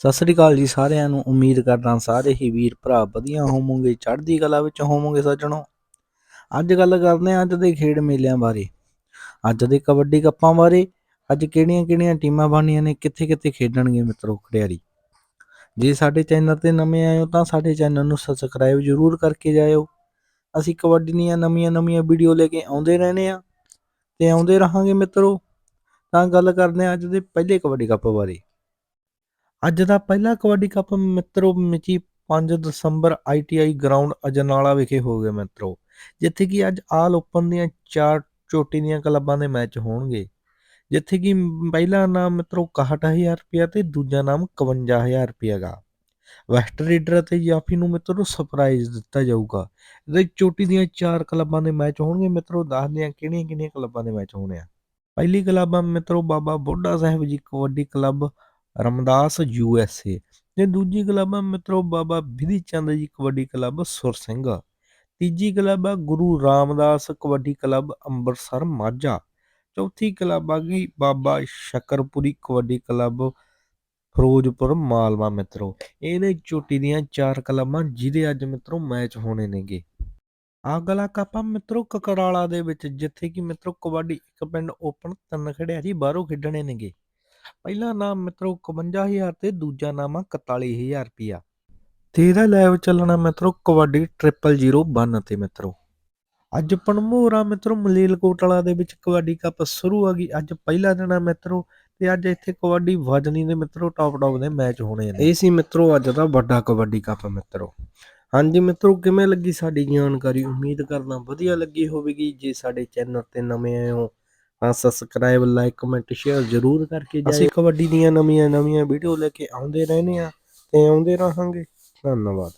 ਸਤਿ ਸ੍ਰੀ ਅਕਾਲ ਜੀ ਸਾਰਿਆਂ ਨੂੰ। ਉਮੀਦ ਕਰਦਾ ਸਾਰੇ ਹੀ ਵੀਰ ਭਰਾ ਵਧੀਆ ਹੋਵੋਗੇ, ਚੜ੍ਹਦੀ ਕਲਾ ਵਿੱਚ ਹੋਵੋਗੇ ਸੱਜਣੋ। ਅੱਜ ਗੱਲ ਕਰਦੇ ਹਾਂ ਅੱਜ ਦੇ ਖੇਡ ਮੇਲਿਆਂ ਬਾਰੇ। ਅੱਜ ਦੇ ਕਬੱਡੀ ਕੱਪਾਂ ਬਾਰੇ। ਅੱਜ ਕਿਹੜੀਆਂ-ਕਿਹੜੀਆਂ ਟੀਮਾਂ ਬਣੀਆਂ ਨੇ ਕਿੱਥੇ-ਕਿੱਥੇ ਖੇਡਣਗੇ ਮਿੱਤਰੋ ਖਿਡਾਰੀ। ਜੇ ਸਾਡੇ ਚੈਨਲ ਤੇ ਨਵੇਂ ਆਏ ਹੋ ਤਾਂ ਸਾਡੇ ਚੈਨਲ ਨੂੰ ਸਬਸਕ੍ਰਾਈਬ ਜ਼ਰੂਰ ਕਰਕੇ ਜਾਇਓ। ਅਸੀਂ ਕਬੱਡੀ ਦੀਆਂ ਨਵੀਆਂ-ਨਵੀਆਂ ਵੀਡੀਓ ਲੈ ਕੇ ਆਉਂਦੇ ਰਹਿੰਦੇ ਆ ਤੇ ਆਉਂਦੇ ਰਹਾਂਗੇ ਮਿੱਤਰੋ। ਤਾਂ ਗੱਲ ਕਰਦੇ ਹਾਂ ਅੱਜ ਦੇ ਪਹਿਲੇ ਕਬੱਡੀ ਕੱਪ ਬਾਰੇ। ਅੱਜ ਦਾ ਪਹਿਲਾ ਕਬੱਡੀ ਕੱਪ ਮਿੱਤਰੋ ਮਿਤੀ 5 ਦਸੰਬਰ ਆਈਟੀਆਈ ਗਰਾਊਂਡ ਅਜਨਾਲਾ ਵਿਖੇ ਹੋ ਗਿਆ ਮਿੱਤਰੋ। ਜਿੱਥੇ ਕਿ ਅੱਜ ਆਲ ਓਪਨ ਦੀਆਂ ਚਾਰ ਚੋਟੀ ਦੀਆਂ ਕਲੱਬਾਂ ਦੇ ਮੈਚ ਹੋਣਗੇ। ਜਿੱਥੇ ਕਿ ਪਹਿਲਾ ਨਾਮ ਮਿੱਤਰੋ 61000 ਰੁਪਇਆ ਤੇ ਦੂਜਾ ਨਾਮ 51000 ਰੁਪਇਆ ਗਾ। ਵੈਸਟ ਰੀਡਰ ਅਤੇ ਜਾਫੀ ਨੂੰ ਮਿੱਤਰੋ ਸਰਪ੍ਰਾਈਜ਼ ਦਿੱਤਾ ਜਾਊਗਾ। ਇਹਦੇ ਚੋਟੀ ਦੀਆਂ ਚਾਰ ਕਲੱਬਾਂ ਦੇ ਮੈਚ ਹੋਣਗੇ ਮਿੱਤਰੋ ਦੱਸਦੇ ਆ ਕਿਹੜੀਆਂ ਕਿਹੜੀਆਂ ਕਲੱਬਾਂ ਦੇ ਮੈਚ ਹੋਣੇ ਆ। ਪਹਿਲੀ ਕਲੱਬ ਆ ਮਿੱਤਰੋ Baba Buddha Sahib ji kabaddi club Ramdas U S A ਤੇ ਦੂਜੀ ਕਲੱਬ ਆ ਮਿੱਤਰੋ ਬਾਬਾ ਵਿਧੀ ਚੰਦ ਜੀ ਕਬੱਡੀ ਕਲੱਬ ਸੁਰਸਿੰਘ ਤੀਜੀ ਕਲੱਬ ਆ ਗੁਰੂ ਰਾਮਦਾਸ ਕਬੱਡੀ ਕਲੱਬ ਅੰਮ੍ਰਿਤਸਰ ਮਾਝਾ। ਚੌਥੀ ਕਲੱਬ ਆ ਗਈ ਬਾਬਾ ਸ਼ਕਰਪੁਰੀ ਕਬੱਡੀ ਕਲੱਬ ਫਿਰੋਜ਼ਪੁਰ ਮਾਲਵਾ ਮਿੱਤਰੋ। ਇਹਦੇ ਚੋਟੀ ਦੀਆਂ ਚਾਰ ਕਲੱਬਾਂ ਜਿਹਦੇ ਅੱਜ ਮਿੱਤਰੋ ਮੈਚ ਹੋਣੇ ਨੇਗੇ। ਅਗਲਾ ਕੱਪ ਆ ਮਿੱਤਰੋ ਕਕਰਾਲਾ ਦੇ ਵਿੱਚ, ਜਿੱਥੇ ਕਿ ਮਿੱਤਰੋ ਕਬੱਡੀ ਇੱਕ ਪਿੰਡ ਓਪਨ ਤਿੰਨ ਖਿਡਾਰੀ ਬਾਹਰੋਂ ਖੇਡਣੇ ਨੇਗੇ। ਪਹਿਲਾ ਨਾਮ ਮਿੱਤਰੋ 51000 ਤੇ ਦੂਜਾ ਨਾਮ ਆ 41000 ਰੁਪਿਆ ਤੇ ਇਹਦਾ ਲਾਈਵ ਚੱਲਣਾ ਮਿੱਤਰੋ ਕਬੱਡੀ 0001 ਤੇ ਮਿੱਤਰੋ। ਅੱਜ ਪਣਮੋਰਾ ਮਿੱਤਰੋ ਮਲੇਲਕੋਟਲਾ ਦੇ ਵਿੱਚ ਕਬੱਡੀ ਕੱਪ ਸ਼ੁਰੂ ਆ ਗਈ। ਅੱਜ ਪਹਿਲਾ ਦਿਨ ਆ ਮਿੱਤਰੋ ਤੇ ਅੱਜ ਇੱਥੇ ਕਬੱਡੀ ਵਜਨੀ ਦੇ ਮਿੱਤਰੋ ਟੌਪ ਟੌਪ ਦੇ ਮੈਚ ਹੋਣੇ ਨੇ। ਇਹ ਸੀ ਮਿੱਤਰੋ ਅੱਜ ਦਾ ਵੱਡਾ ਕਬੱਡੀ ਕੱਪ ਮਿੱਤਰੋ। ਹਾਂਜੀ ਮਿੱਤਰੋ ਕਿਵੇਂ ਲੱਗੀ ਸਾਡੀ ਜਾਣਕਾਰੀ? ਉਮੀਦ ਕਰਦਾ ਵਧੀਆ ਲੱਗੀ ਹੋਵੇਗੀ। ਜੇ ਸਾਡੇ ਚੈਨਲ ਤੇ ਨਵੇਂ ਆਏ ਹੋ ਤਾਂ ਸਬਸਕ੍ਰਾਈਬ ਲਾਈਕ ਕਮੈਂਟ ਸ਼ੇਅਰ ਜ਼ਰੂਰ ਕਰਕੇ ਜਾਇਓ। ਅਸੀਂ ਕਬੱਡੀ ਦੀਆਂ ਨਵੀਆਂ ਨਵੀਆਂ ਵੀਡੀਓ ਲੈ ਕੇ ਆਉਂਦੇ ਰਹਿੰਦੇ ਆ ਤੇ ਆਉਂਦੇ ਰਹਾਂਗੇ। ਧੰਨਵਾਦ।